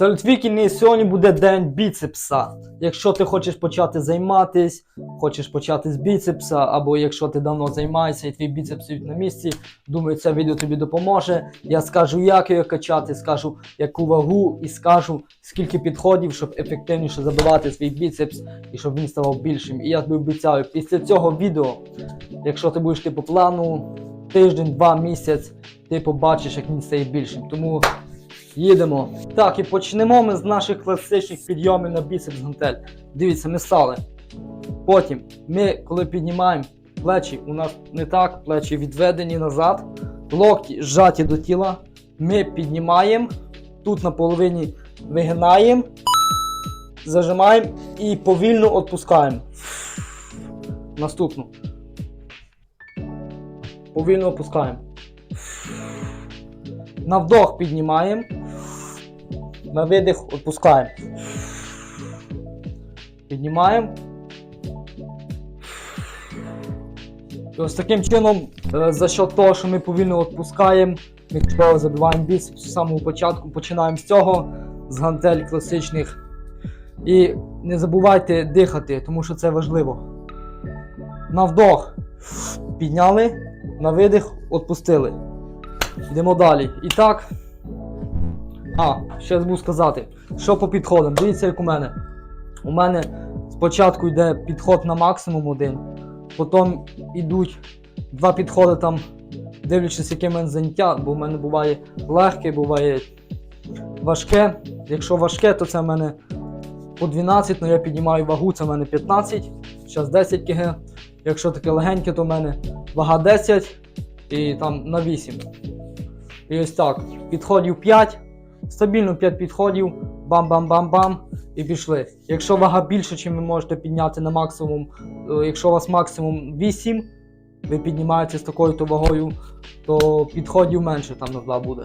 Вікіни, сьогодні буде день біцепса. Якщо ти хочеш почати займатись, хочеш почати з біцепса, або якщо ти давно займаєшся і твій біцепс на місці, думаю, це відео тобі допоможе. Я скажу, як його качати, скажу яку вагу і скажу, скільки підходів, щоб ефективніше забивати свій біцепс і щоб він ставав більшим. І я тобі обіцяю, після цього відео, якщо ти будеш йти по плану, тиждень, два місяць, ти побачиш, як він стає більшим. Тому Їдемо. Так, і почнемо ми з наших класичних підйомів на біцепс гантель. Дивіться, ми стали. Потім ми, коли піднімаємо плечі, у нас не так, плечі відведені назад, локті зжаті до тіла. Ми піднімаємо, тут на половині вигинаємо, зажимаємо і повільно відпускаємо. Наступну. Повільно опускаємо. На вдох піднімаємо. На видих відпускаємо. Піднімаємо. І ось таким чином, е, за счет того, що ми повільно відпускаємо, ми чудово забиваємо біцепс з самого початку. Починаємо з цього, з гантель класичних. І не забувайте дихати, тому що це важливо. На вдох підняли, на видих відпустили. Йдемо далі. І так. А, ще забув сказати, що по підходам. Дивіться, як у мене. У мене спочатку йде підход на максимум один, потім йдуть два підходи там, дивлячись, яке мене заняття, бо в мене буває легке, буває важке. Якщо важке, то це в мене по 12, але я піднімаю вагу, це в мене 15, зараз 10 кг. Якщо таке легеньке, то в мене вага 10 і там на 8. І ось так. Підходів 5, стабільно 5 підходів, бам-бам-бам-бам, і пішли. Якщо вага більше, чим ви можете підняти на максимум, е, якщо у вас максимум 8, ви піднімаєте з такою-то вагою, то підходів менше там на 2 буде.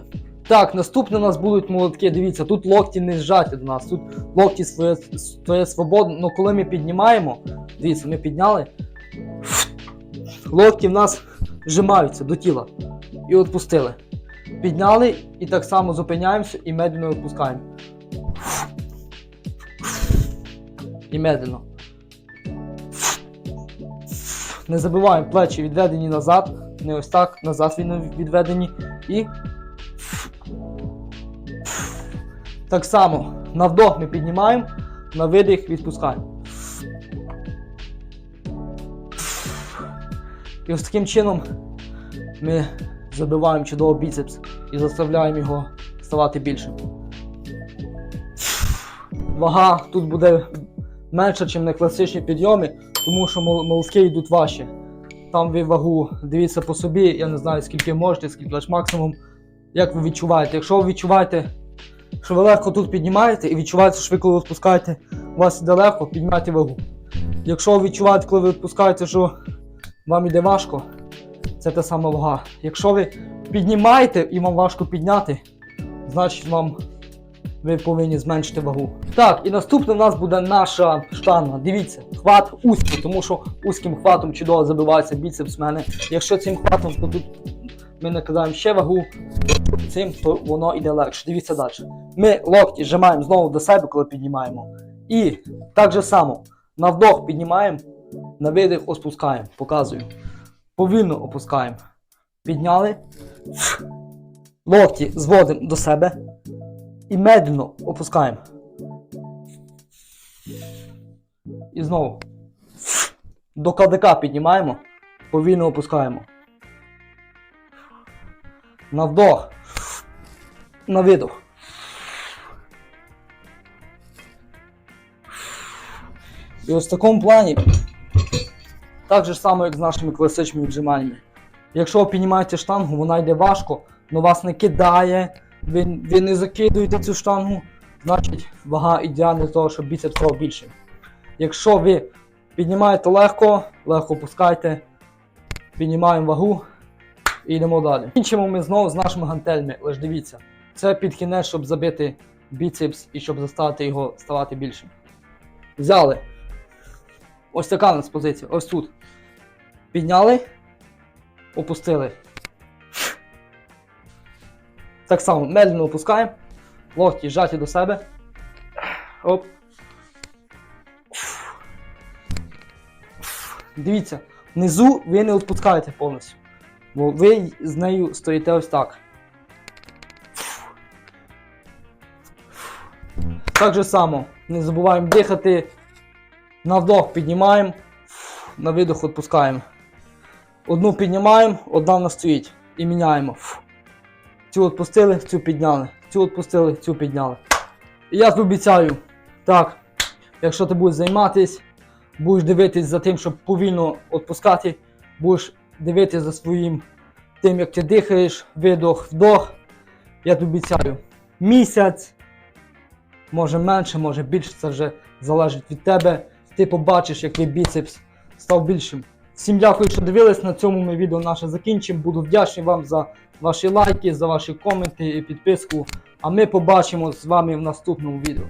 Так, наступне у нас будуть молотки. Дивіться, тут локті не зжаті до нас, тут локті своє, своє свободно. Ну коли ми піднімаємо, дивіться, ми підняли, локті в нас зжимаються до тіла і відпустили. Підняли і так само зупиняємося і медленно відпускаємо. І медленно. Не забуваємо плечі відведені назад. Не ось так, назад відведені. І. Так само на вдох ми піднімаємо, на видих відпускаємо. І ось таким чином ми забиваємо чудово біцепс і заставляємо його ставати більшим. Вага тут буде менша, ніж на класичні підйоми, тому що мол- молотки йдуть важче. Там ви вагу дивіться по собі, я не знаю скільки можете, скільки ваш максимум. Як ви відчуваєте? Якщо ви відчуваєте, що ви легко тут піднімаєте і відчуваєте, що ви коли відпускаєте, у вас іде легко, піднімайте вагу. Якщо ви відчуваєте, коли ви відпускаєте, що вам іде важко, це та сама вага. Якщо ви піднімаєте і вам важко підняти, значить вам ви повинні зменшити вагу. Так, і наступне в нас буде наша штанга. Дивіться, хват узький, тому що узьким хватом чудово забивається біцепс в мене. Якщо цим хватом, то тут ми накидаємо ще вагу, цим то воно йде легше. Дивіться далі. Ми локті зжимаємо знову до себе, коли піднімаємо. І так же само на вдох піднімаємо, на видих опускаємо. Показую. Повільно опускаємо. Підняли. Локті зводимо до себе. І медленно опускаємо. І знову. До кадика піднімаємо. Повільно опускаємо. На вдох. На видох. І ось в такому плані так же само, як з нашими класичними віджиманнями. Якщо ви піднімаєте штангу, вона йде важко, але вас не кидає, ви, ви не закидуєте цю штангу, значить вага ідеальна для того, щоб біцепс став більшим. Якщо ви піднімаєте легко, легко опускайте, піднімаємо вагу і йдемо далі. Кінчимо ми знову з нашими гантелями, лише дивіться, це під кінець, щоб забити біцепс і щоб заставити його ставати більшим. Взяли. Ось така у нас позиція. Ось тут. Підняли, опустили. Так само медленно опускаємо, Локті зжаті до себе. Оп. Дивіться, внизу ви не відпускаєте повністю. Бо ви з нею стоїте ось так. Так же само. Не забуваємо дихати. На вдох піднімаємо, на видох відпускаємо. Одну піднімаємо, одна в нас стоїть. І міняємо. Цю відпустили, цю підняли. Цю відпустили, цю підняли. І я тобі обіцяю, так, якщо ти будеш займатися, будеш дивитись за тим, щоб повільно відпускати, будеш дивитись за своїм тим, як ти дихаєш, видох, вдох. Я тобі обіцяю, місяць, може менше, може більше, це вже залежить від тебе. Ти побачиш, як твій біцепс став більшим. Всім дякую, що дивились. На цьому ми відео наше закінчимо. Буду вдячний вам за ваші лайки, за ваші коменти і підписку. А ми побачимо з вами в наступному відео.